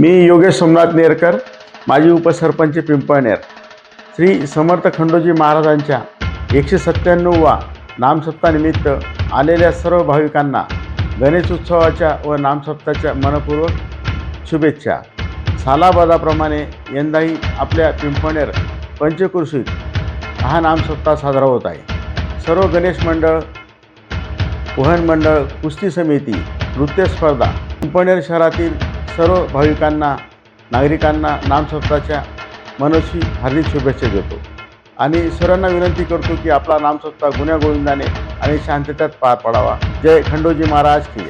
मी योगेश सोमनाथ नेरकर माजी उपसरपंच पिंपळनेर श्री समर्थ खंडोजी महाराजांच्या एकशे सत्त्याण्णववा नामसप्तानिमित्त आलेल्या सर्व भाविकांना गणेशोत्सवाच्या व नामसप्ताच्या मनपूर्वक शुभेच्छा. सालाबादाप्रमाणे यंदाही आपल्या पिंपळनेर पंचकृषीत हा नामसप्ताह साजरा होत आहे. सर्व गणेश मंडळ वहन मंडळ कुस्ती समिती नृत्य स्पर्धा पिंपळनेर शहरातील सर्व भाविकांना नागरिकांना नामसप्ताच्या मनस्वी हार्दिक शुभेच्छा देतो. आणि सर्वांना विनंती करतो की आपला नामसप्ताह गुण्यागोविंदाने आणि शांततेत पार पडावा. जय खंडोजी महाराज की